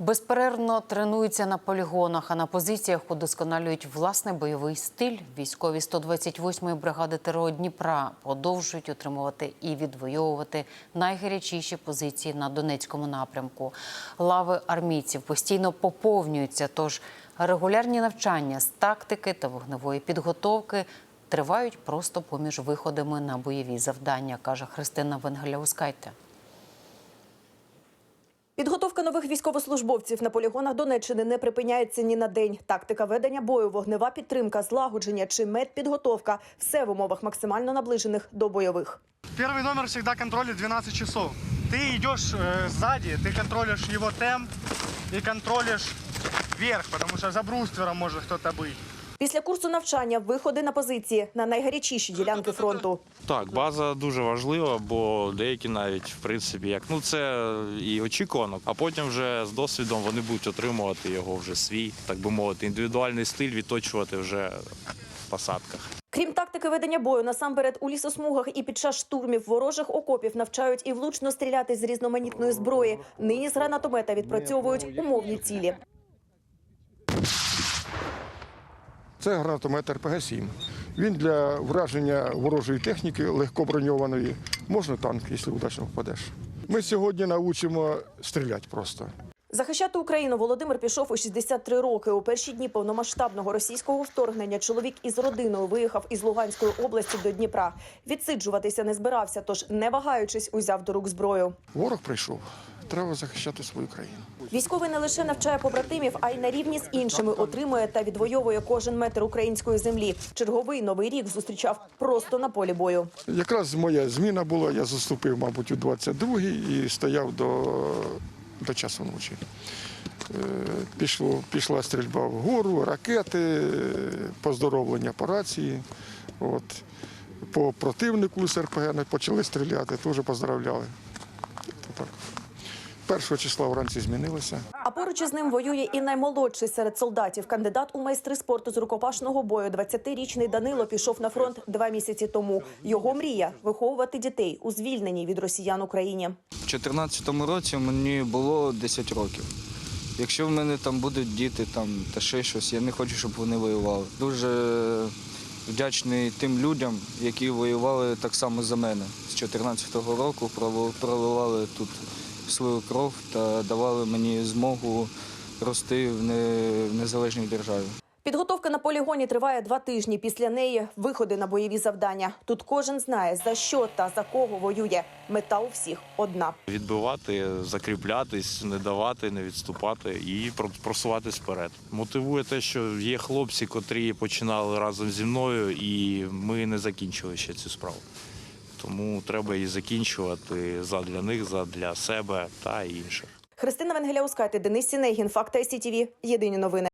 Безперервно тренуються на полігонах, а на позиціях удосконалюють власний бойовий стиль. Військові 128-ї бригади ТРО Дніпра продовжують отримувати і відвоювати найгарячіші позиції на Донецькому напрямку. Лави армійців постійно поповнюються, тож регулярні навчання з тактики та вогневої підготовки тривають просто поміж виходами на бойові завдання, каже Христина Венгеляускайте. Підготовка нових військовослужбовців на полігонах Донеччини не припиняється ні на день. Тактика ведення бою, вогнева підтримка, злагодження чи медпідготовка – все в умовах максимально наближених до бойових. Первый номер всегда контролит 12 часов. Ты идешь э, сзади, ты контролишь его темп и контролишь вверх, потому что за бруствером может кто-то быть. Після курсу навчання виходи на позиції на найгарячіші ділянки фронту. Так, база дуже важлива, бо деякі навіть в принципі як ну це і очікувано. А потім вже з досвідом вони будуть отримувати його вже свій, так би мовити, індивідуальний стиль відточувати вже в посадках. Крім тактики ведення бою, насамперед у лісосмугах і під час штурмів ворожих окопів навчають і влучно стріляти з різноманітної зброї. Нині з гранатомета відпрацьовують умовні цілі. Це гранатомет РПГ-7. Він для враження ворожої техніки легкоброньованої. Можна танк, якщо удачно впадеш. Ми сьогодні навчимо стріляти просто. Захищати Україну Володимир пішов у 63 роки. У перші дні повномасштабного російського вторгнення чоловік із родиною виїхав із Луганської області до Дніпра. Відсиджуватися не збирався, тож не вагаючись, узяв до рук зброю. Ворог прийшов. Треба захищати свою країну. Військовий не лише навчає побратимів, а й на рівні з іншими отримує та відвоює кожен метр української землі. Черговий новий рік зустрічав просто на полі бою. Якраз моя зміна була, я заступив, мабуть, у 22-й і стояв до, до часу ночі. Е, Пішло, пішла стрільба вгору, ракети, поздоровлення по рації. От. По противнику з РПГ почали стріляти, теж поздравляли. Першого числа вранці змінилося. А поруч із ним воює і наймолодший серед солдатів. Кандидат у майстри спорту з рукопашного бою. 20-річний Данило пішов на фронт два місяці тому. Його мрія виховувати дітей у звільненій від росіян Україні. У 2014 році мені було 10 років. Якщо в мене там будуть діти там, та ще щось, я не хочу, щоб вони воювали. Дуже вдячний тим людям, які воювали так само за мене. З 2014 року пролив- проливали тут свою кров та давали мені змогу рости в не- в незалежній державі. Підготовка на полігоні триває два тижні. Після неї виходи на бойові завдання. Тут кожен знає за що та за кого воює. Мета у всіх одна. Відбивати, закріплятись, не давати, не відступати і про- просуватись вперед. Мотивує те, що є хлопці, котрі починали разом зі мною, і ми не закінчили ще цю справу. Тому треба її закінчувати задля них, задля себе та інших. Христина Венгеляускайте, Денис Сінегін, Факт СІТВ. Єдині новини.